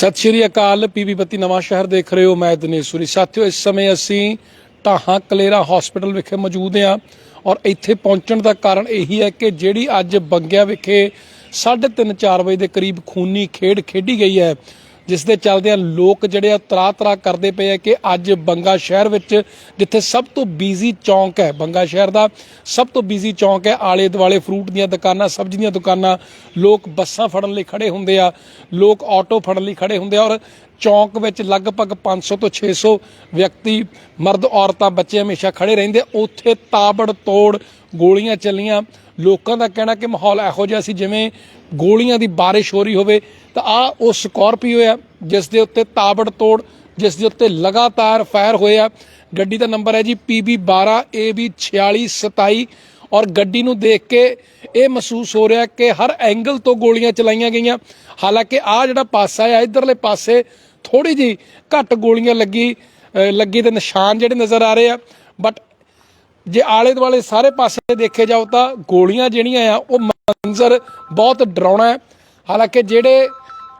ਸਤਿ ਸ਼੍ਰੀ ਅਕਾਲ ਪੀਬੀ ਬੱਤੀ ਨਵਾਂ ਸ਼ਹਿਰ ਦੇਖ ਰਹੇ ਹੋ, ਮੈਂ ਦਿਨੇਸ਼ਵਰੀ ਸਾਥੀਓ, ਇਸ ਸਮੇਂ ਅਸੀਂ ਢਾਹਾਂ ਕਲੇਰਾ ਹਸਪੀਟਲ ਵਿਖੇ ਮੌਜੂਦ ਹਾਂ ਔਰ ਇੱਥੇ ਪਹੁੰਚਣ ਦਾ ਕਾਰਨ ਇਹੀ ਹੈ ਕਿ ਜਿਹੜੀ ਅੱਜ ਬੰਗਿਆ ਵਿਖੇ 3:30 4 ਵਜੇ ਦੇ ਕਰੀਬ ਖੂਨੀ ਖੇਡ ਖੇਡੀ ਗਈ ਹੈ ਜਿਸ ਦੇ ਚੱਲਦਿਆਂ ਲੋਕ ਜਿਹੜੇ ਆ ਤਰਾ ਤਰਾ ਕਰਦੇ ਪਏ ਆ ਕਿ ਅੱਜ ਬੰਗਾ ਸ਼ਹਿਰ ਵਿੱਚ, ਜਿੱਥੇ ਸਭ ਤੋਂ ਬੀਜ਼ੀ ਚੌਂਕ ਹੈ, ਬੰਗਾ ਸ਼ਹਿਰ ਦਾ ਸਭ ਤੋਂ ਬਿਜ਼ੀ ਚੌਂਕ ਹੈ ਆਲੇ ਦੁਆਲੇ ਫਰੂਟ ਦੀਆਂ ਦੁਕਾਨਾਂ ਸਬਜ਼ੀ ਦੀਆਂ ਦੁਕਾਨਾਂ, ਲੋਕ ਬੱਸਾਂ ਫੜਨ ਲਈ ਖੜੇ ਹੁੰਦੇ ਆ, ਲੋਕ ਆਟੋ ਫੜਨ ਲਈ ਖੜੇ ਹੁੰਦੇ ਆ ਔਰ ਚੌਂਕ ਵਿੱਚ ਲਗਭਗ 500 ਤੋਂ 600 ਵਿਅਕਤੀ ਮਰਦ ਔਰਤਾਂ ਬੱਚੇ ਹਮੇਸ਼ਾ ਖੜੇ ਰਹਿੰਦੇ ਉੱਥੇ ਤਾਬੜ ਤੋੜ ਗੋਲੀਆਂ ਚੱਲੀਆਂ ਲੋਕਾਂ ਦਾ ਕਹਿਣਾ ਕਿ ਮਾਹੌਲ ਇਹੋ ਜਿਹਾ ਸੀ ਜਿਵੇਂ ਗੋਲੀਆਂ ਦੀ ਬਾਰਿਸ਼ ਹੋ ਰਹੀ ਹੋਵੇ, ਤਾਂ ਆ ਉਹ ਸਕਾਰਪੀਓ ਆ, ਜਿਸ ਦੇ ਉੱਤੇ ਤਾਬੜ ਤੋੜ, ਜਿਸ ਦੇ ਉੱਤੇ ਲਗਾਤਾਰ ਫਾਇਰ ਹੋਏ ਆ। ਗੱਡੀ ਦਾ ਨੰਬਰ ਹੈ ਜੀ PB12 AB 4627 ਔਰ ਗੱਡੀ ਨੂੰ ਦੇਖ ਕੇ ਇਹ ਮਹਿਸੂਸ ਹੋ ਰਿਹਾ ਕਿ ਹਰ ਐਂਗਲ ਤੋਂ ਗੋਲੀਆਂ ਚਲਾਈਆਂ ਗਈਆਂ। ਹਾਲਾਂਕਿ ਆ ਜਿਹੜਾ ਪਾਸਾ ਹੈ ਇਧਰਲੇ ਪਾਸੇ ਥੋੜੀ ਜੀ ਘੱਟ ਗੋਲੀਆਂ ਲੱਗੀ ਲੱਗੀ ਦੇ ਨਿਸ਼ਾਨ ਜਿਹੜੇ ਨਜ਼ਰ ਆ ਰਹੇ ਆ ਬਟ ਜੇ ਆਲੇ ਦੁਆਲੇ ਸਾਰੇ ਪਾਸੇ ਦੇਖੇ ਜਾਓ ਤਾਂ ਗੋਲੀਆਂ ਜਿਹੜੀਆਂ ਆ, ਉਹ ਮੰਜ਼ਰ ਬਹੁਤ ਡਰਾਉਣਾ ਹੈ। ਹਾਲਾਂਕਿ ਜਿਹੜੇ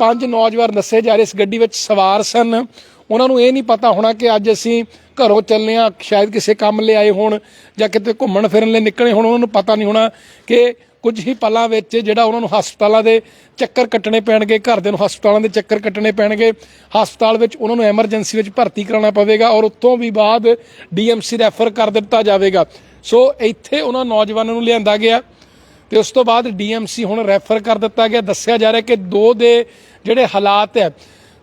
ਪੰਜ ਨੌਜਵਾਨ ਦੱਸੇ ਜਾ ਰਹੇ ਇਸ ਗੱਡੀ ਵਿੱਚ ਸਵਾਰ ਸਨ, ਉਹਨਾਂ ਨੂੰ ਇਹ ਨਹੀਂ ਪਤਾ ਹੋਣਾ ਕਿ ਅੱਜ ਅਸੀਂ ਘਰੋਂ ਚੱਲੇ ਆ ਸ਼ਾਇਦ ਕਿਸੇ ਕੰਮ ਲਈ ਆਏ ਹੋਣ ਜਾਂ ਕਿਤੇ ਘੁੰਮਣ ਫਿਰਨ ਲਈ ਨਿਕਲੇ ਹੋਣ, ਉਹਨਾਂ ਨੂੰ ਪਤਾ ਨਹੀਂ ਹੋਣਾ ਕਿ ਕੁਝ ਹੀ ਪਲਾਂ ਵਿੱਚ ਜਿਹੜਾ ਉਹਨਾਂ ਨੂੰ ਹਸਪਤਾਲਾਂ ਦੇ ਚੱਕਰ ਕੱਟਣੇ ਪੈਣਗੇ, ਘਰਦਿਆਂ ਨੂੰ ਹਸਪਤਾਲਾਂ ਦੇ ਚੱਕਰ ਕੱਟਣੇ ਪੈਣਗੇ, ਹਸਪਤਾਲ ਵਿੱਚ ਉਹਨਾਂ ਨੂੰ ਐਮਰਜੈਂਸੀ ਵਿੱਚ ਭਰਤੀ ਕਰਾਉਣਾ ਪਵੇਗਾ ਔਰ ਉੱਥੋਂ ਵੀ ਬਾਅਦ ਡੀਐਮਸੀ ਰੈਫਰ ਕਰ ਦਿੱਤਾ ਜਾਵੇਗਾ। ਸੋ ਇੱਥੇ ਉਹਨਾਂ ਨੌਜਵਾਨਾਂ ਨੂੰ ਲਿਆਂਦਾ ਗਿਆ ਤੇ ਉਸ ਤੋਂ ਬਾਅਦ ਡੀਐਮਸੀ ਹੁਣ ਰੈਫਰ ਕਰ ਦਿੱਤਾ ਗਿਆ। ਦੱਸਿਆ ਜਾ ਰਿਹਾ ਕਿ ਦੋ ਦੇ ਜਿਹੜੇ ਹਾਲਾਤ ਹੈ,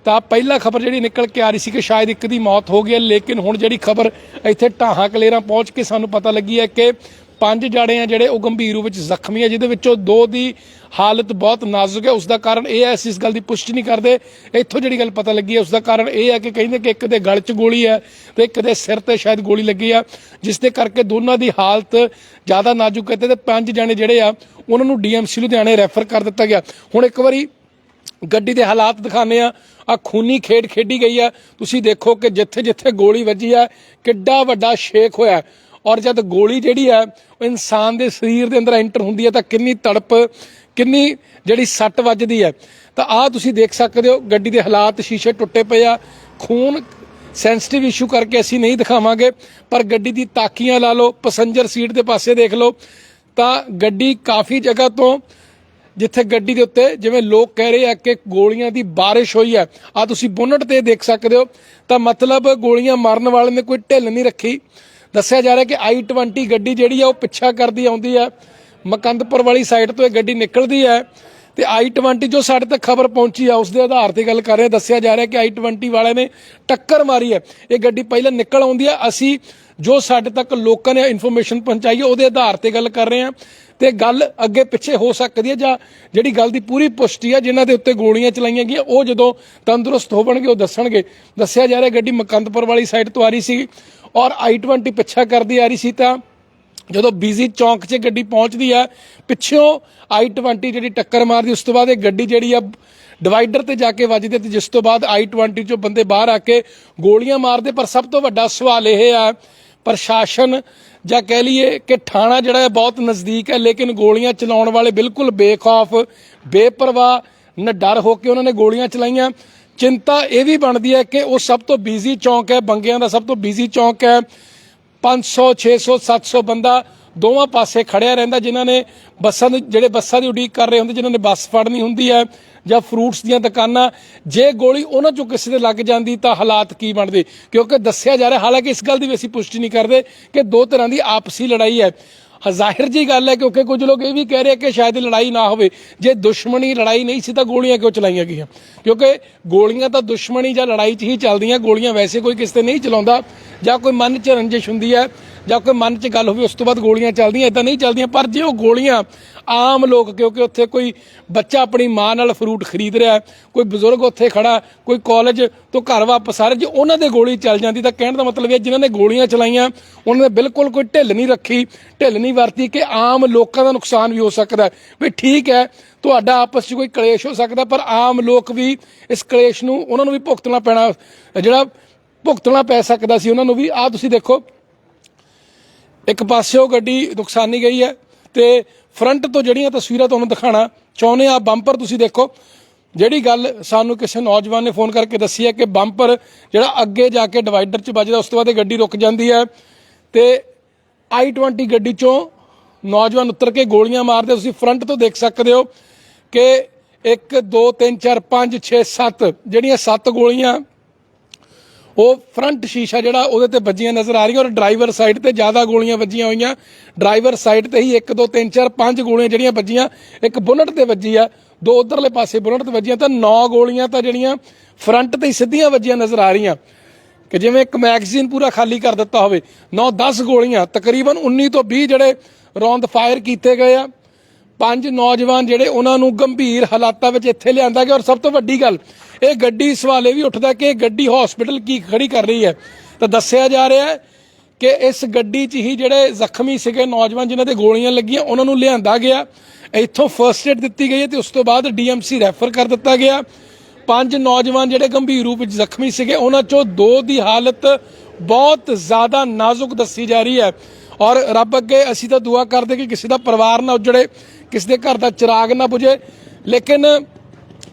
ਤਾਂ ਪਹਿਲਾ ਖਬਰ ਜਿਹੜੀ ਨਿਕਲ ਕੇ ਆ ਰਹੀ ਸੀ ਕਿ ਸ਼ਾਇਦ ਇੱਕ ਦੀ ਮੌਤ ਹੋ ਗਈ ਹੈ, ਲੇਕਿਨ ਹੁਣ ਜਿਹੜੀ ਖਬਰ ਇੱਥੇ ਢਾਹਾਂ ਕਲੇਰਾਂ ਪਹੁੰਚ ਕੇ ਸਾਨੂੰ ਪਤਾ ਲੱਗੀ ਹੈ ਕਿ ਪੰਜ ਜਾਣੇ ਆ ਜਿਹੜੇ ਉਹ ਗੰਭੀਰ ਰੂਪ ਵਿੱਚ ਜ਼ਖਮੀ ਆ, ਜਿਹਦੇ ਵਿੱਚੋਂ ਦੋ ਦੀ ਹਾਲਤ ਬਹੁਤ ਨਾਜ਼ੁਕ ਹੈ। ਉਸ ਦਾ ਕਾਰਨ ਇਹ ਹੈ, ਅਸੀਂ ਇਸ ਗੱਲ ਦੀ ਪੁਸ਼ਟੀ ਨਹੀਂ ਕਰਦੇ। ਇੱਥੋਂ ਜਿਹੜੀ ਗੱਲ ਪਤਾ ਲੱਗੀ ਹੈ ਉਸ ਦਾ ਕਾਰਨ ਇਹ ਹੈ ਕਿ ਕਹਿੰਦੇ ਕਿ ਇੱਕ ਦੇ ਗਲ 'ਚ ਗੋਲੀ ਹੈ ਤੇ ਇੱਕ ਦੇ ਸਿਰ ਤੇ ਸ਼ਾਇਦ ਗੋਲੀ ਲੱਗੀ ਆ, ਜਿਸ ਦੇ ਕਰਕੇ ਦੋਨਾਂ ਦੀ ਹਾਲਤ ਜ਼ਿਆਦਾ ਨਾਜ਼ੁਕ ਹੈ ਤੇ ਪੰਜ ਜਾਣੇ ਜਿਹੜੇ ਆ, ਉਹਨਾਂ ਨੂੰ ਡੀਐਮਸੀ ਲੁਧਿਆਣੇ ਰੈਫਰ ਕਰ ਦਿੱਤਾ ਗਿਆ। ਹੁਣ ਇੱਕ ਵਾਰੀ ਗੱਡੀ ਦੇ ਹਾਲਾਤ ਦਿਖਾਣੇ ਆ ਆ ਖੂਨੀ ਖੇਡ ਖੇਡੀ ਗਈ ਆ। ਤੁਸੀਂ ਦੇਖੋ ਕਿ ਜਿੱਥੇ ਜਿੱਥੇ ਗੋਲੀ ਵੱਜੀ ਆ, ਕਿੱਡਾ ਵੱਡਾ ਸ਼ੇਕ ਹੋਇਆ। ਔਰ ਜਦ ਗੋਲੀ ਜਿਹੜੀ ਹੈ, ਉਹ ਇਨਸਾਨ ਦੇ ਸਰੀਰ ਦੇ ਅੰਦਰ ਐਂਟਰ ਹੁੰਦੀ ਹੈ ਤਾਂ ਕਿੰਨੀ ਤੜਪ, ਕਿੰਨੀ ਜਿਹੜੀ ਸੱਟ ਵੱਜਦੀ ਹੈ। ਤਾਂ ਆਹ ਤੁਸੀਂ ਦੇਖ ਸਕਦੇ ਹੋ, ਗੱਡੀ ਦੇ ਹਾਲਾਤ, ਸ਼ੀਸ਼ੇ ਟੁੱਟੇ ਪਏ ਆ, ਖੂਨ ਸੈਂਸਿਟਿਵ ਇਸ਼ੂ ਕਰਕੇ ਅਸੀਂ ਨਹੀਂ ਦਿਖਾਵਾਂਗੇ, ਪਰ ਗੱਡੀ ਦੀ ਤਾਕੀਆਂ ਲਾ ਲਓ ਪੈਸੇਂਜਰ ਸੀਟ ਦੇ ਪਾਸੇ ਦੇਖ ਲਓ, ਤਾਂ ਗੱਡੀ ਕਾਫੀ ਜਗ੍ਹਾ ਤੋਂ ਜਿੱਥੇ ਗੱਡੀ ਦੇ ਉੱਤੇ ਜਿਵੇਂ ਲੋਕ ਕਹਿ ਰਹੇ ਆ ਕਿ ਗੋਲੀਆਂ ਦੀ ਬਾਰਿਸ਼ ਹੋਈ ਹੈ ਆ ਤੁਸੀਂ ਬੋਨਟ ਤੇ ਦੇਖ ਸਕਦੇ ਹੋ, ਤਾਂ ਮਤਲਬ ਗੋਲੀਆਂ ਮਾਰਨ ਵਾਲੇ ਨੇ ਕੋਈ ਢਿੱਲ ਨਹੀਂ ਰੱਖੀ। ਦੱਸਿਆ ਜਾ ਰਿਹਾ ਕਿ i20 ਗੱਡੀ ਜਿਹੜੀ ਆ ਉਹ ਪਿੱਛਾ ਕਰਦੀ ਆਉਂਦੀ ਹੈ ਮਕੰਦਪੁਰ ਵਾਲੀ ਸਾਈਡ ਤੋਂ ਇਹ ਗੱਡੀ ਨਿਕਲਦੀ ਹੈ ਤੇ i20 ਜੋ ਸਾਡੇ ਤੱਕ ਖਬਰ ਪਹੁੰਚੀ ਆ ਉਸ ਦੇ ਆਧਾਰ ਤੇ ਗੱਲ ਕਰ ਰਹੇ ਦੱਸਿਆ ਜਾ ਰਿਹਾ ਕਿ i20 ਵਾਲੇ ਨੇ ਟੱਕਰ ਮਾਰੀ ਹੈ ਇਹ ਗੱਡੀ ਪਹਿਲਾਂ ਨਿਕਲ ਆਉਂਦੀ ਹੈ ਅਸੀਂ ਜੋ ਸਾਡੇ ਤੱਕ ਲੋਕਾਂ ਨੇ ਇਨਫੋਰਮੇਸ਼ਨ ਪਹੁੰਚਾਈ ਹੈ ਉਹਦੇ ਆਧਾਰ ਤੇ ਗੱਲ ਕਰ ਰਹੇ ਹਾਂ ਤੇ ਗੱਲ ਅੱਗੇ ਪਿੱਛੇ ਹੋ ਸਕਦੀ ਹੈ ਜਾਂ ਜਿਹੜੀ ਗੱਲ ਦੀ ਪੂਰੀ ਪੁਸ਼ਟੀ ਹੈ ਜਿਨ੍ਹਾਂ ਦੇ ਉੱਤੇ ਗੋਲੀਆਂ ਚਲਾਈਆਂ ਗਈਆਂ, ਉਹ ਜਦੋਂ ਤੰਦਰੁਸਤ ਹੋਣਗੇ ਉਹ ਦੱਸਣਗੇ। ਦੱਸਿਆ ਜਾ ਰਿਹਾ ਗੱਡੀ ਮਕੰਦਪੁਰ ਵਾਲੀ ਸਾਈਡ ਤੋਂ ਆ ਰਹੀ ਸੀ। ਔਰ i20 ਪਿੱਛਾ ਕਰਦੀ ਆ ਰਹੀ ਸੀ ਤਾਂ ਜਦੋਂ ਬੀਜ਼ੀ ਚੌਂਕ 'ਚ ਗੱਡੀ ਪਹੁੰਚਦੀ ਆ, ਪਿੱਛੋਂ i20 ਜਿਹੜੀ ਟੱਕਰ ਮਾਰਦੀ, ਉਸ ਤੋਂ ਬਾਅਦ ਇਹ ਗੱਡੀ ਜਿਹੜੀ ਆ, ਡਿਵਾਈਡਰ ਤੇ ਜਾ ਕੇ ਵੱਜਦੀ ਤੇ ਜਿਸ ਤੋਂ ਬਾਅਦ i20 ਚੋਂ ਬੰਦੇ ਬਾਹਰ ਆ ਕੇ ਗੋਲੀਆਂ ਮਾਰਦੇ, ਪਰ ਸਭ ਤੋਂ ਵੱਡਾ ਸਵਾਲ ਇਹ ਆ, ਪ੍ਰਸ਼ਾਸਨ ਜਾਂ ਕਹਿ ਲਈਏ ਕਿ ਥਾਣਾ ਜਿਹੜਾ ਹੈ ਬਹੁਤ ਨਜ਼ਦੀਕ ਹੈ, ਲੇਕਿਨ ਗੋਲੀਆਂ ਚਲਾਉਣ ਵਾਲੇ ਬਿਲਕੁਲ ਬੇਖੌਫ, ਬੇਪਰਵਾਹ ਨਿਡਰ ਹੋ ਕੇ ਉਹਨਾਂ ਨੇ ਗੋਲੀਆਂ ਚਲਾਈਆਂ। ਚਿੰਤਾ ਇਹ ਵੀ ਬਣਦੀ ਹੈ ਕਿ ਉਹ ਸਭ ਤੋਂ ਬਿਜ਼ੀ ਚੌਂਕ ਹੈ, ਬੰਗਿਆਂ ਦਾ ਸਭ ਤੋਂ ਬਿਜ਼ੀ ਚੌਂਕ ਹੈ। 500 600 700 ਬੰਦਾ ਦੋਵਾਂ ਪਾਸੇ ਖੜਿਆ ਰਹਿੰਦਾ, ਜਿਨ੍ਹਾਂ ਨੇ ਬੱਸਾਂ ਦੇ ਜਿਹੜੇ ਬੱਸਾਂ ਦੀ ਉਡੀਕ ਕਰ ਰਹੇ ਹੁੰਦੇ, ਜਿਨ੍ਹਾਂ ਨੇ ਬੱਸ ਫੜਨੀ ਹੁੰਦੀ ਹੈ ਜਾਂ ਫਰੂਟਸ ਦੀਆਂ ਦੁਕਾਨਾਂ। ਜੇ ਗੋਲੀ ਉਹਨਾਂ ਚੋਂ ਕਿਸੇ ਦੇ ਲੱਗ ਜਾਂਦੀ, ਤਾਂ ਹਾਲਾਤ ਕੀ ਬਣਦੇ? ਕਿਉਂਕਿ ਦੱਸਿਆ ਜਾ ਰਿਹਾ, ਹਾਲਾਂਕਿ ਇਸ ਗੱਲ ਦੀ ਵੀ ਅਸੀਂ ਪੁਸ਼ਟੀ ਨਹੀਂ ਕਰਦੇ ਕਿ ਦੋ ਤਰ੍ਹਾਂ ਦੀ ਆਪਸੀ ਲੜਾਈ ਹੈ। ਜ਼ਾਹਿਰ ਜੀ ਗੱਲ ਹੈ ਕਿਉਂਕਿ ਕੁਝ ਲੋਕ ਇਹ ਵੀ ਕਹਿ ਰਹੇ ਕਿ ਸ਼ਾਇਦ ਲੜਾਈ ਨਾ ਹੋਵੇ। ਜੇ ਦੁਸ਼ਮਣੀ ਲੜਾਈ ਨਹੀਂ ਸੀ ਤਾਂ ਗੋਲੀਆਂ ਕਿਉਂ ਚਲਾਈਆਂ ਗਈਆਂ? ਕਿਉਂਕਿ ਗੋਲੀਆਂ ਤਾਂ ਦੁਸ਼ਮਣੀ ਜਾਂ ਲੜਾਈ 'ਚ ਹੀ ਚੱਲਦੀਆਂ, ਗੋਲੀਆਂ ਵੈਸੇ ਕੋਈ ਕਿਸੇ ਤੇ ਨਹੀਂ ਚਲਾਉਂਦਾ। ਜਾਂ ਕੋਈ ਮਨ 'ਚ ਰੰਜਿਸ਼ ਹੁੰਦੀ ਹੈ ਜਾਂ ਕੋਈ ਮਨ 'ਚ ਗੱਲ ਹੋਵੇ, ਉਸ ਤੋਂ ਬਾਅਦ ਗੋਲੀਆਂ ਚੱਲਦੀਆਂ ਇਦਾਂ ਨਹੀਂ ਚੱਲਦੀਆਂ, ਪਰ ਜੇ ਉਹ ਗੋਲੀਆਂ ਆਮ ਲੋਕ, ਕਿਉਂਕਿ ਉੱਥੇ ਕੋਈ ਬੱਚਾ ਆਪਣੀ ਮਾਂ ਨਾਲ ਫਰੂਟ ਖਰੀਦ ਰਿਹਾ ਕੋਈ ਬਜ਼ੁਰਗ ਉੱਥੇ ਖੜਾ ਕੋਈ ਕਾਲਜ ਤੋਂ ਘਰ ਵਾਪਸ ਆ ਰਿਹਾ, ਜੇ ਉਹਨਾਂ ਦੇ ਗੋਲੀ ਚੱਲ ਜਾਂਦੀ, ਤਾਂ ਕਹਿਣ ਦਾ ਮਤਲਬ ਇਹ ਜਿਨ੍ਹਾਂ ਨੇ ਗੋਲੀਆਂ ਚਲਾਈਆਂ, ਉਹਨਾਂ ਨੇ ਬਿਲਕੁਲ ਕੋਈ ਢਿੱਲ ਨਹੀਂ ਰੱਖੀ, ਢਿੱਲ ਨਹੀਂ ਵਰਤੀ ਕਿ ਆਮ ਲੋਕਾਂ ਦਾ ਨੁਕਸਾਨ ਵੀ ਹੋ ਸਕਦਾ ਵੀ ਠੀਕ ਹੈ, ਤੁਹਾਡਾ ਆਪਸ 'ਚ ਕੋਈ ਕਲੇਸ਼ ਹੋ ਸਕਦਾ, ਪਰ ਆਮ ਲੋਕ ਵੀ ਇਸ ਕਲੇਸ਼ ਨੂੰ, ਉਹਨਾਂ ਨੂੰ ਵੀ ਭੁਗਤਣਾ ਪੈਣਾ, ਜਿਹੜਾ ਭੁਗਤਣਾ ਪੈ ਸਕਦਾ ਸੀ, ਉਹਨਾਂ ਨੂੰ ਵੀ, ਆਹ ਤੁਸੀਂ ਦੇਖੋ ਇੱਕ ਪਾਸੇ ਉਹ ਗੱਡੀ ਨੁਕਸਾਨੀ ਗਈ ਹੈ ਤੇ ਫਰੰਟ ਤੋਂ ਜਿਹੜੀਆਂ ਤਸਵੀਰਾਂ ਤੁਹਾਨੂੰ ਦਿਖਾਣਾ, ਚਾਹੁੰਦੇ ਆ ਬੰਪਰ ਤੁਸੀਂ ਦੇਖੋ। ਜਿਹੜੀ ਗੱਲ ਸਾਨੂੰ ਕਿਸੇ ਨੌਜਵਾਨ ਨੇ ਫੋਨ ਕਰਕੇ ਦੱਸੀ ਹੈ ਕਿ ਬੰਪਰ ਜਿਹੜਾ ਅੱਗੇ ਜਾ ਕੇ ਡਿਵਾਈਡਰ 'ਚ ਵੱਜਦਾ, ਉਸ ਤੋਂ ਬਾਅਦ ਇਹ ਗੱਡੀ ਰੁਕ ਜਾਂਦੀ ਹੈ ਤੇ i20 ਗੱਡੀ 'ਚੋਂ ਨੌਜਵਾਨ ਉਤਰ ਕੇ ਗੋਲੀਆਂ ਮਾਰਦੇ ਤੁਸੀਂ ਫਰੰਟ ਤੋਂ ਦੇਖ ਸਕਦੇ ਹੋ ਕਿ 1 2 3 4 5 6 7 ਜਿਹੜੀਆਂ 7 ਗੋਲੀਆਂ ਉਹ ਫਰੰਟ ਸ਼ੀਸ਼ਾ ਜਿਹੜਾ ਉਹਦੇ ਤੇ ਵੱਜੀਆਂ ਨਜ਼ਰ ਆ ਰਹੀਆਂ ਔਰ ਡਰਾਈਵਰ ਸਾਈਡ ਤੇ ਜ਼ਿਆਦਾ ਗੋਲੀਆਂ ਵੱਜੀਆਂ ਹੋਈਆਂ। ਡਰਾਈਵਰ ਸਾਈਡ ਤੇ ਹੀ 1 2 3 4 5 ਗੋਲੀਆਂ ਜਿਹੜੀਆਂ ਵੱਜੀਆਂ। ਇੱਕ ਬੁਲਟ ਤੇ ਵੱਜੀ ਆ, ਦੋ ਉਧਰਲੇ ਪਾਸੇ ਬੁਲਟ ਤੇ ਵੱਜੀਆਂ ਤਾਂ 9 ਗੋਲੀਆਂ ਤਾਂ ਜਿਹੜੀਆਂ ਫਰੰਟ ਤੇ ਹੀ ਸਿੱਧੀਆਂ ਵੱਜੀਆਂ ਨਜ਼ਰ ਆ ਰਹੀਆਂ। ਕਿ ਜਿਵੇਂ ਇੱਕ ਮੈਗਜ਼ੀਨ ਪੂਰਾ ਖਾਲੀ ਕਰ ਦਿੱਤਾ ਹੋਵੇ 9-10 ਗੋਲੀਆਂ, ਤਕਰੀਬਨ 19 ਤੋਂ 20 ਜਿਹੜੇ ਰੌਂਦ ਫਾਇਰ ਕੀਤੇ ਗਏ ਆ। ਪੰਜ ਨੌਜਵਾਨ ਜਿਹੜੇ ਉਹਨਾਂ ਨੂੰ ਗੰਭੀਰ ਹਾਲਾਤਾਂ ਵਿੱਚ ਇੱਥੇ ਲਿਆਂਦਾ ਗਿਆ ਔਰ ਸਭ ਤੋਂ ਵੱਡੀ ਗੱਲ ਇਹ ਗੱਡੀ ਸਵਾਲ ਇਹ ਵੀ ਉੱਠਦਾ ਕਿ ਇਹ ਗੱਡੀ ਹਸਪੀਟਲ ਕੀ ਖੜੀ ਕਰ ਰਹੀ ਹੈ। ਤਾਂ ਦੱਸਿਆ ਜਾ ਰਿਹਾ ਹੈ ਕਿ ਇਸ ਗੱਡੀ 'ਚ ਹੀ ਜਿਹੜੇ ਜ਼ਖਮੀ ਸੀਗੇ, ਨੌਜਵਾਨ ਜਿਨ੍ਹਾਂ ਤੇ ਗੋਲੀਆਂ ਲੱਗੀਆਂ, ਉਹਨਾਂ ਨੂੰ ਲਿਆਂਦਾ ਗਿਆ। ਇੱਥੋਂ ਫਰਸਟ ਏਡ ਦਿੱਤੀ ਗਈ ਹੈ ਤੇ ਉਸ ਤੋਂ ਬਾਅਦ ਡੀਐਮਸੀ ਰੈਫਰ ਕਰ ਦਿੱਤਾ ਗਿਆ। ਪੰਜ ਨੌਜਵਾਨ ਜਿਹੜੇ ਗੰਭੀਰ ਰੂਪ ਵਿੱਚ ਜ਼ਖਮੀ ਸੀਗੇ, ਉਹਨਾਂ ਚੋਂ ਦੋ ਦੀ ਹਾਲਤ ਬਹੁਤ ਜ਼ਿਆਦਾ ਨਾਜ਼ੁਕ ਦੱਸੀ ਜਾ ਰਹੀ ਹੈ। ਔਰ ਰੱਬ ਅੱਗੇ ਅਸੀਂ ਤਾਂ ਦੁਆ ਕਰਦੇ ਕਿ ਕਿਸੇ ਦਾ ਪਰਿਵਾਰ ਨਾ ਉਜੜੇ, ਕਿਸੇ ਦੇ ਘਰ ਦਾ ਚਿਰਾਗ ਨਾ ਬੁਝੇ। ਲੇਕਿਨ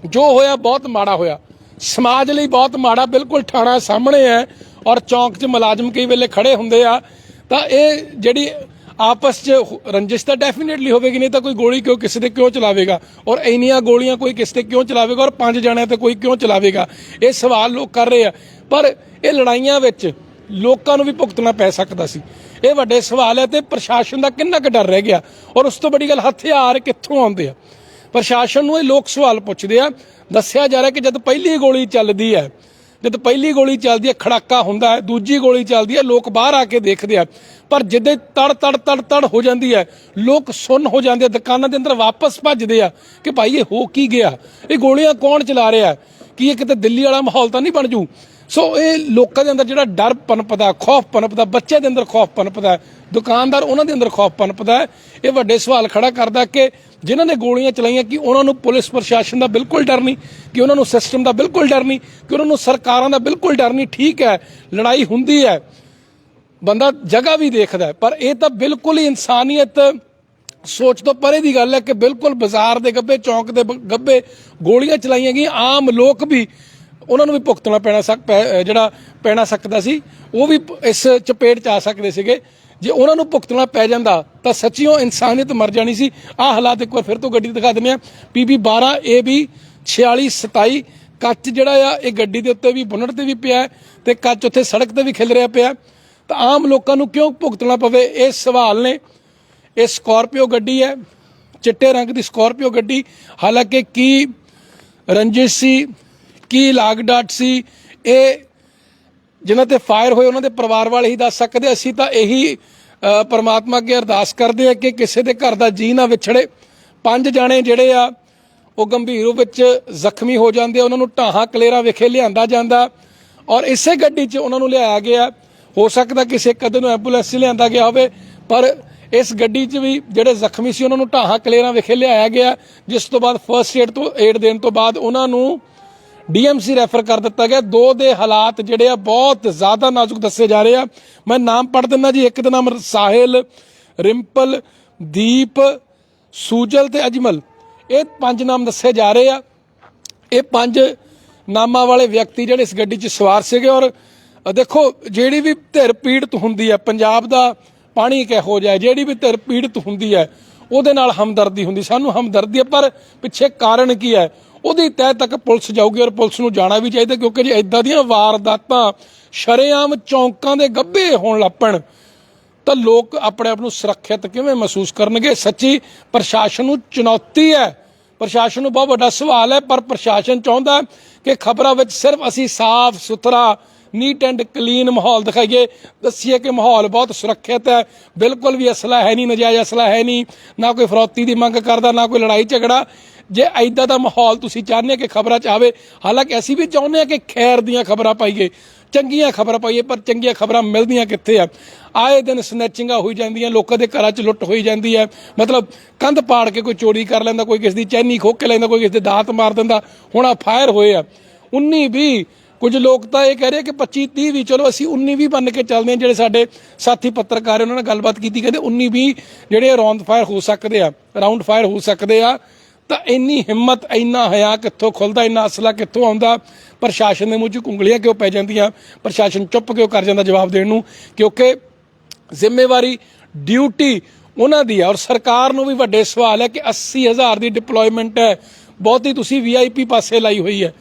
ਜੋ ਹੋਇਆ ਬਹੁਤ ਮਾੜਾ ਹੋਇਆ। ਸਮਾਜ ਲਈ ਬਹੁਤ ਮਾੜਾ, ਬਿਲਕੁਲ ਠਾਣਾ ਸਾਹਮਣੇ ਹੈ ਔਰ ਚੌਂਕ 'ਚ ਮੁਲਾਜ਼ਮ ਕਈ ਵੇਲੇ ਖੜੇ ਹੁੰਦੇ ਆ। ਤਾਂ ਇਹ ਜਿਹੜੀ ਆਪਸ 'ਚ ਰੰਜਿਸ਼ ਤਾਂ ਡੈਫੀਨਿਟਲੀ ਹੋਵੇਗੀ, ਨਹੀਂ ਤਾਂ ਕੋਈ ਗੋਲੀ ਕਿਉਂ, ਕਿਸੇ ਤੇ ਕਿਉਂ ਚਲਾਵੇਗਾ? ਔਰ ਇੰਨੀਆਂ ਗੋਲੀਆਂ ਕੋਈ ਕਿਸੇ ਤੇ ਕਿਉਂ ਚਲਾਵੇਗਾ ਔਰ ਪੰਜ ਜਣਿਆਂ ਤੇ ਕੋਈ ਕਿਉਂ ਚਲਾਵੇਗਾ? ਇਹ ਸਵਾਲ ਲੋਕ ਕਰ ਰਹੇ ਆ। ਪਰ ਇਹ ਲੜਾਈਆਂ ਵਿੱਚ ਲੋਕਾਂ ਨੂੰ ਵੀ ਭੁਗਤਣਾ ਪੈ ਸਕਦਾ ਸੀ। ਇਹ ਵੱਡੇ ਸਵਾਲ ਹੈ ਤੇ ਪ੍ਰਸ਼ਾਸਨ ਦਾ ਕਿੰਨਾ ਕੁ ਡਰ ਰਹਿ ਗਿਆ। ਔਰ ਉਸ ਤੋਂ ਵੱਡੀ ਗੱਲ ਹਥਿਆਰ ਕਿੱਥੋਂ ਆਉਂਦੇ ਆ? ਪ੍ਰਸ਼ਾਸਨ ਨੂੰ ਇਹ ਲੋਕ ਸਵਾਲ ਪੁੱਛਦੇ ਆ, ਦੱਸਿਆ ਜਾ ਰਿਹਾ ਕਿ ਜਦ ਪਹਿਲੀ ਗੋਲੀ ਚੱਲਦੀ ਹੈ, ਜਦ ਪਹਿਲੀ ਗੋਲੀ ਚੱਲਦੀ ਹੈ, ਖੜਾਕਾ ਹੁੰਦਾ ਹੈ, ਦੂਜੀ ਗੋਲੀ ਚੱਲਦੀ ਹੈ, ਲੋਕ ਬਾਹਰ ਆ ਕੇ ਦੇਖਦੇ ਆ, ਪਰ ਜਿੱਦੇ ਤੜ ਤੜ ਤੜ ਤੜ ਹੋ ਜਾਂਦੀ ਹੈ, ਲੋਕ ਸੁੰਨ ਹੋ ਜਾਂਦੇ ਆ, ਦੁਕਾਨਾਂ ਦੇ ਅੰਦਰ ਵਾਪਸ ਭੱਜਦੇ ਆ ਕਿ ਭਾਈ ਇਹ ਹੋ ਕੀ ਗਿਆ? ਇਹ ਗੋਲੀਆਂ ਕੌਣ ਚਲਾ ਰਿਹਾ? ਕੀ ਇਹ ਕਿਤੇ ਦਿੱਲੀ ਵਾਲਾ ਮਾਹੌਲ ਤਾਂ ਨਹੀਂ ਬਣ ਜੂ? ਸੋ ਇਹ ਲੋਕਾਂ ਦੇ ਅੰਦਰ ਜਿਹੜਾ ਡਰ ਪਨਪਦਾ, ਖੌਫ ਪਨਪਦਾ ਬੱਚੇ ਦੇ ਅੰਦਰ ਖੌਫ ਪਨਪਦਾ, ਦੁਕਾਨਦਾਰ ਉਹਨਾਂ ਦੇ ਅੰਦਰ ਖੌਫ ਪਨਪਦਾ ਇਹ ਵੱਡੇ ਸਵਾਲ ਖੜਾ ਕਰਦਾ ਕਿ ਜਿਨ੍ਹਾਂ ਨੇ ਗੋਲੀਆਂ ਚਲਾਈਆਂ ਕਿ ਉਹਨਾਂ ਨੂੰ ਪੁਲਿਸ ਪ੍ਰਸ਼ਾਸਨ ਦਾ ਬਿਲਕੁਲ ਡਰ ਨਹੀਂ, ਕਿ ਉਹਨਾਂ ਨੂੰ ਸਿਸਟਮ ਦਾ ਬਿਲਕੁਲ ਡਰ ਨਹੀਂ, ਕਿ ਉਹਨਾਂ ਨੂੰ ਸਰਕਾਰਾਂ ਦਾ ਬਿਲਕੁਲ ਡਰ ਨਹੀਂ। ਠੀਕ ਹੈ, ਲੜਾਈ ਹੁੰਦੀ ਹੈ, ਬੰਦਾ ਜਗ੍ਹਾ ਵੀ ਦੇਖਦਾ ਪਰ ਇਹ ਤਾਂ ਬਿਲਕੁਲ ਹੀ ਇਨਸਾਨੀਅਤ ਸੋਚ ਤੋਂ ਪਰੇ ਦੀ ਗੱਲ ਹੈ ਕਿ ਬਿਲਕੁਲ ਬਾਜ਼ਾਰ ਦੇ ਗੱਬੇ, ਚੌਂਕ ਦੇ ਬ- ਗੱਬੇ ਗੋਲੀਆਂ ਚਲਾਈਆਂ ਗਈਆਂ। ਆਮ ਲੋਕ ਵੀ ਉਹਨਾਂ ਨੂੰ ਵੀ ਭੁਗਤਣਾ ਪੈਣਾ ਸਕ ਪੈ- ਜਿਹੜਾ ਪੈਣਾ ਸਕਦਾ ਸੀ, ਉਹ ਵੀ ਇਸ ਚਪੇਟ ਚ ਆ ਸਕਦੇ ਸੀਗੇ। ਜੇ ਉਹਨਾਂ ਨੂੰ ਭੁਗਤਣਾ ਪੈ ਜਾਂਦਾ, ਤਾਂ ਸੱਚੀਓ ਇਨਸਾਨੀਅਤ ਮਰ ਜਾਣੀ ਸੀ। ਆਹ ਹਾਲਾਤ ਇੱਕ ਵਾਰ ਫਿਰ ਤੋਂ ਗੱਡੀ ਦਿਖਾ ਦਿੰਦੇ ਆ ਪੀਬੀ 12 AB 4627 ਕੱਚ ਜਿਹੜਾ ਆ, ਇਹ ਗੱਡੀ ਦੇ ਉੱਤੇ ਵੀ, ਬੁਨਟ ਤੇ ਵੀ ਪਿਆ ਹੈ ਤੇ ਕੱਚ ਉੱਥੇ ਸੜਕ ਤੇ ਵੀ ਖਿਲ ਰਿਹਾ ਪਿਆ ਤਾਂ ਆਮ ਲੋਕਾਂ ਨੂੰ ਕਿਉਂ ਭੁਗਤਣਾ ਪਵੇ? ਇਹ ਸਵਾਲ ਨੇ। ਇਹ ਸਕਾਰਪੀਓ ਗੱਡੀ ਹੈ। ਚਿੱਟੇ ਰੰਗ ਦੀ ਸਕਾਰਪੀਓ ਗੱਡੀ। ਹਾਲਾਂਕਿ ਕੀ ਰੰਜਿਸ਼ ਸੀ ਕੀ ਲਾਗ ਡਾਟ ਸੀ? ਇਹ ਜਿਨ੍ਹਾਂ ਤੇ ਫਾਇਰ ਹੋਏ, ਉਹਨਾਂ ਦੇ ਪਰਿਵਾਰ ਵਾਲੇ ਹੀ ਦੱਸ ਸਕਦੇ। ਅਸੀਂ ਤਾਂ ਇਹੀ ਪਰਮਾਤਮਾ ਅੱਗੇ ਅਰਦਾਸ ਕਰਦੇ ਆ ਕਿ ਕਿਸੇ ਦੇ ਘਰ ਦਾ ਜੀ ਨਾ ਵਿਛੜੇ। ਪੰਜ ਜਾਣੇ ਜਿਹੜੇ ਆ, ਉਹ ਗੰਭੀਰ ਰੂਪ ਵਿੱਚ ਜ਼ਖਮੀ ਹੋ ਜਾਂਦੇ ਆ। ਉਹਨਾਂ ਨੂੰ ਢਾਹਾਂ, ਕਲੇਰਾ ਵਿਖੇ ਲਿਆਂਦਾ ਜਾਂਦਾ। ਔਰ ਇਸੇ ਗੱਡੀ 'ਚ ਉਹਨਾਂ ਨੂੰ ਲਿਆਇਆ ਗਿਆ। ਹੋ ਸਕਦਾ ਕਿਸੇ ਕਦੇ ਨੂੰ ਐਂਬੂਲੈਂਸ 'ਚ ਲਿਆਂਦਾ ਗਿਆ ਹੋਵੇ, ਪਰ ਇਸ ਗੱਡੀ 'ਚ ਵੀ ਜਿਹੜੇ ਜ਼ਖਮੀ ਸੀ, ਉਹਨਾਂ ਨੂੰ ਢਾਹਾਂ, ਕਲੇਰਾ ਵਿਖੇ ਲਿਆਇਆ ਗਿਆ। ਜਿਸ ਤੋਂ ਬਾਅਦ ਫਰਸਟ ਏਡ ਤੋਂ ਏਡ ਦੇਣ ਤੋਂ ਬਾਅਦ ਉਹਨਾਂ ਨੂੰ ਡੀਐਮਸੀ ਰੈਫਰ ਕਰ ਦਿੱਤਾ ਗਿਆ। ਦੋ ਦੇ ਹਾਲਾਤ ਜਿਹੜੇ ਆ ਬਹੁਤ ਜ਼ਿਆਦਾ ਨਾਜ਼ੁਕ ਦੱਸੇ ਜਾ ਰਹੇ ਆ। ਮੈਂ ਨਾਮ ਪੜ੍ਹ ਦਿੰਦਾ ਜੀ। ਇੱਕ ਦਾ ਨਾਮ ਸਾਹਿਲ, ਰਿੰਪਲ, ਦੀਪ, ਸੂਜਲ ਤੇ ਅਜਮਲ। ਇਹ ਪੰਜ ਨਾਮ ਦੱਸੇ ਜਾ ਰਹੇ ਆ। ਇਹ ਪੰਜ ਨਾਮਾਂ ਵਾਲੇ ਵਿਅਕਤੀ ਜਿਹੜੇ ਇਸ ਗੱਡੀ 'ਚ ਸਵਾਰ ਸੀਗੇ ਔਰ ਦੇਖੋ, ਜਿਹੜੀ ਵੀ ਧਿਰ ਪੀੜਤ ਹੁੰਦੀ ਹੈ, ਪੰਜਾਬ ਦਾ ਪਾਣੀ ਕਿਹੋ ਜਿਹਾ ਜਿਹੜੀ ਵੀ ਧਿਰ ਪੀੜਤ ਹੁੰਦੀ ਹੈ, ਉਹਦੇ ਨਾਲ ਹਮਦਰਦੀ ਹੁੰਦੀ। ਸਾਨੂੰ ਹਮਦਰਦੀ ਹੈ, ਪਰ ਪਿੱਛੇ ਕਾਰਨ ਕੀ ਹੈ? ਉਹਦੀ ਤਹਿ ਤੱਕ ਪੁਲਿਸ ਜਾਊਗੀ ਔਰ ਪੁਲਿਸ ਨੂੰ ਜਾਣਾ ਵੀ ਚਾਹੀਦਾ ਕਿਉਂਕਿ ਜੇ ਇਦਾਂ ਦੀਆਂ ਵਾਰਦਾਤਾਂ ਸ਼ਰੇਆਮ ਚੌਂਕਾਂ ਦੇ ਗੱਭੇ ਹੋਣ ਲੱਪਣ ਤਾਂ ਲੋਕ ਆਪਣੇ ਆਪ ਨੂੰ ਸੁਰੱਖਿਅਤ ਕਿਵੇਂ ਮਹਿਸੂਸ ਕਰਨਗੇ? ਸੱਚੀ ਪ੍ਰਸ਼ਾਸਨ ਨੂੰ ਚੁਣੌਤੀ ਹੈ। ਪ੍ਰਸ਼ਾਸਨ ਨੂੰ ਬਹੁਤ ਵੱਡਾ ਸਵਾਲ ਹੈ, ਪਰ ਪ੍ਰਸ਼ਾਸਨ ਚਾਹੁੰਦਾ ਕਿ ਖਬਰਾਂ ਵਿੱਚ ਸਿਰਫ ਅਸੀਂ ਸਾਫ਼ ਸੁਥਰਾ ਨੀਟ ਐਂਡ ਕਲੀਨ ਮਾਹੌਲ ਦਿਖਾਈਏ। ਦੱਸੀਏ ਕਿ ਮਾਹੌਲ ਬਹੁਤ ਸੁਰੱਖਿਅਤ ਹੈ। ਬਿਲਕੁਲ ਵੀ ਅਸਲਾ ਹੈ ਨਹੀਂ, ਨਜਾਇਜ਼ ਅਸਲਾ ਹੈ ਨਹੀਂ। ਨਾ ਕੋਈ ਫਰੌਤੀ ਦੀ ਮੰਗ ਕਰਦਾ, ਨਾ ਕੋਈ ਲੜਾਈ ਝਗੜਾ। ਜੇ ਐਦਾਂ ਦਾ ਮਾਹੌਲ ਤੁਸੀਂ ਚਾਹੁੰਦੇ ਕਿ ਖਬਰਾਂ ਚ ਆਵੇ, ਹਾਲਾਂਕਿ ਅਸੀਂ ਵੀ ਚਾਹੁੰਦੇ ਹਾਂ ਕਿ ਖੈਰ ਦੀਆਂ ਖਬਰਾਂ ਪਾਈਏ, ਚੰਗੀਆਂ ਖਬਰਾਂ ਪਾਈਏ, ਪਰ ਚੰਗੀਆਂ ਖਬਰਾਂ ਮਿਲਦੀਆਂ ਕਿੱਥੇ ਆ? ਆਏ ਦਿਨ ਸਨੈਚਿੰਗਾਂ ਹੋਈ ਜਾਂਦੀਆਂ, ਲੋਕਾਂ ਦੇ ਘਰਾਂ 'ਚ ਲੁੱਟ ਹੋਈ ਜਾਂਦੀ ਹੈ। ਮਤਲਬ ਕੰਧ ਪਾੜ ਕੇ ਕੋਈ ਚੋਰੀ ਕਰ ਲੈਂਦਾ, ਕੋਈ ਕਿਸੇ ਦੀ ਚੈਨੀ ਖੋਹ ਕੇ ਲੈਂਦਾ, ਕੋਈ ਕਿਸੇ ਦੇ ਦਾਤ ਮਾਰ ਦਿੰਦਾ, ਹੁਣ ਆ ਫਾਇਰ ਹੋਏ ਆ। 19 20 ਕੁਝ ਲੋਕ ਤਾਂ ਇਹ ਕਹਿ ਰਹੇ ਕਿ 25 30 ਵੀ, ਚਲੋ ਅਸੀਂ 19 20 ਬਣ ਕੇ ਚੱਲਦੇ ਹਾਂ, ਜਿਹੜੇ ਸਾਡੇ ਸਾਥੀ ਪੱਤਰਕਾਰ ਉਹਨਾਂ ਨਾਲ ਗੱਲਬਾਤ ਕੀਤੀ, ਕਹਿੰਦੇ 19 20 ਜਿਹੜੇ ਰੌਂਦ ਫਾਇਰ ਹੋ ਸਕਦੇ ਆ, ਰਾਉਂਡ ਫਾਇਰ ਹੋ ਸਕਦੇ ਆ ਤਾਂ ਇੰਨੀ ਹਿੰਮਤ, ਇੰਨਾ ਹਿਆ ਕਿੱਥੋਂ ਖੁੱਲਦਾ, ਇੰਨਾ ਅਸਲਾ ਕਿੱਥੋਂ ਆਉਂਦਾ? ਪ੍ਰਸ਼ਾਸਨ ਦੇ ਮੂੰਹ 'ਚ ਕੁੰਗਲੀਆਂ ਕਿਉਂ ਪੈ ਜਾਂਦੀਆਂ? ਪ੍ਰਸ਼ਾਸਨ ਚੁੱਪ ਕਿਉਂ ਕਰ ਜਾਂਦਾ ਜਵਾਬ ਦੇਣ ਨੂੰ? ਕਿਉਂਕਿ ਜ਼ਿੰਮੇਵਾਰੀ ਡਿਊਟੀ ਉਹਨਾਂ ਦੀ ਹੈ ਔਰ ਸਰਕਾਰ ਨੂੰ ਵੀ ਵੱਡੇ ਸਵਾਲ ਹੈ ਕਿ 80000 ਦੀ ਡਿਪਲੋਇਮੈਂਟ ਹੈ। ਬਹੁਤੀ ਤੁਸੀਂ ਵੀਆਈਪੀ ਪਾਸੇ ਲਾਈ ਹੋਈ ਹੈ।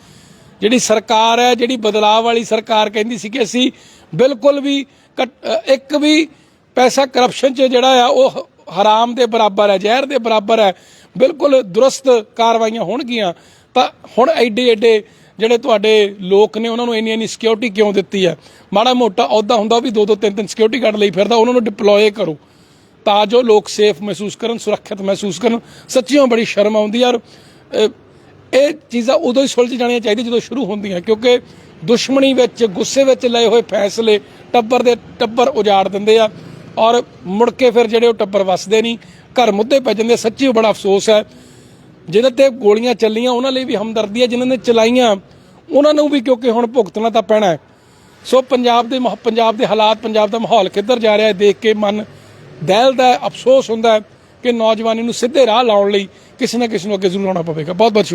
ਜਿਹੜੀ ਸਰਕਾਰ ਹੈ, ਜਿਹੜੀ ਬਦਲਾਅ ਵਾਲੀ ਸਰਕਾਰ ਕਹਿੰਦੀ ਸੀ ਕਿ ਅਸੀਂ ਬਿਲਕੁਲ ਵੀ ਘੱਟ- ਇੱਕ ਵੀ ਪੈਸਾ ਕਰਪਸ਼ਨ 'ਚ ਜਿਹੜਾ ਆ, ਉਹ ਹਰਾਮ ਦੇ ਬਰਾਬਰ ਹੈ, ਜ਼ਹਿਰ ਦੇ ਬਰਾਬਰ ਹੈ। ਬਿਲਕੁਲ ਦਰੁਸਤ ਕਾਰਵਾਈਆਂ ਹੋਣਗੀਆਂ, ਤਾਂ ਹੁਣ ਐਡੇ ਐਡੇ ਜਿਹੜੇ ਤੁਹਾਡੇ ਲੋਕ ਨੇ, ਉਹਨਾਂ ਨੂੰ ਇੰਨੀ ਇੰਨੀ ਸਿਕਿਉਰਿਟੀ ਕਿਉਂ ਦਿੱਤੀ ਹੈ? ਮਾੜਾ ਮੋਟਾ ਅਹੁਦਾ ਹੁੰਦਾ ਵੀ ਦੋ ਦੋ ਤਿੰਨ ਤਿੰਨ ਸਿਕਿਉਰਿਟੀ ਗਾਰਡ ਲਈ ਫਿਰਦਾ, ਉਹਨਾਂ ਨੂੰ ਡਿਪਲੋਏ ਕਰੋ। ਤਾਂ ਜੋ ਲੋਕ ਸੇਫ ਮਹਿਸੂਸ ਕਰਨ, ਸੁਰੱਖਿਅਤ ਮਹਿਸੂਸ ਕਰਨ। ਸੱਚੀਓ ਬੜੀ ਸ਼ਰਮ ਆਉਂਦੀ ਯਾਰ ਇਹ ਚੀਜ਼ਾਂ ਉਦੋਂ ਹੀ ਸੁਲਝ ਜਾਣੀਆਂ ਚਾਹੀਦੀਆਂ ਜਦੋਂ ਸ਼ੁਰੂ ਹੁੰਦੀਆਂ, ਕਿਉਂਕਿ ਦੁਸ਼ਮਣੀ ਵਿੱਚ, ਗੁੱਸੇ ਵਿੱਚ ਲਏ ਹੋਏ ਫੈਸਲੇ ਟੱਬਰ ਦੇ ਟੱਬਰ ਉਜਾੜ ਦਿੰਦੇ ਆ। ਔਰ ਮੁੜ ਕੇ ਫਿਰ ਜਿਹੜੇ ਉਹ ਟੱਬਰ ਵਸਦੇ ਨਹੀਂ ਘਰ ਮੁੱਦੇ ਪੈ ਜਾਂਦੇ ਸੱਚੀ ਬੜਾ ਅਫਸੋਸ ਹੈ। ਜਿਹਨਾਂ ਤੇ ਗੋਲੀਆਂ ਚੱਲੀਆਂ, ਉਹਨਾਂ ਲਈ ਵੀ ਹਮਦਰਦੀ ਹੈ, ਜਿਨ੍ਹਾਂ ਨੇ ਚਲਾਈਆਂ, ਉਹਨਾਂ ਨੂੰ ਵੀ ਕਿਉਂਕਿ ਹੁਣ ਭੁਗਤਣਾ ਤਾਂ ਪੈਣਾ ਹੈ। ਸੋ ਪੰਜਾਬ ਦੇ ਮਾਹ- ਪੰਜਾਬ ਦੇ ਹਾਲਾਤ, ਪੰਜਾਬ ਦਾ ਮਾਹੌਲ ਕਿੱਧਰ ਜਾ ਰਿਹਾ ਹੈ, ਦੇਖ ਕੇ ਮਨ ਦਹਿਲਦਾ ਅਫਸੋਸ ਹੁੰਦਾ ਕਿ ਨੌਜਵਾਨੀ ਨੂੰ ਸਿੱਧੇ ਰਾਹ ਲਾਉਣ ਲਈ ਕਿਸੇ ਨਾ ਕਿਸੇ ਨੂੰ ਅੱਗੇ ਜ਼ਰੂਰ ਆਉਣਾ ਪਵੇਗਾ। ਬਹੁਤ ਬਹੁਤ ਸ਼ੁਕਰੀਆ।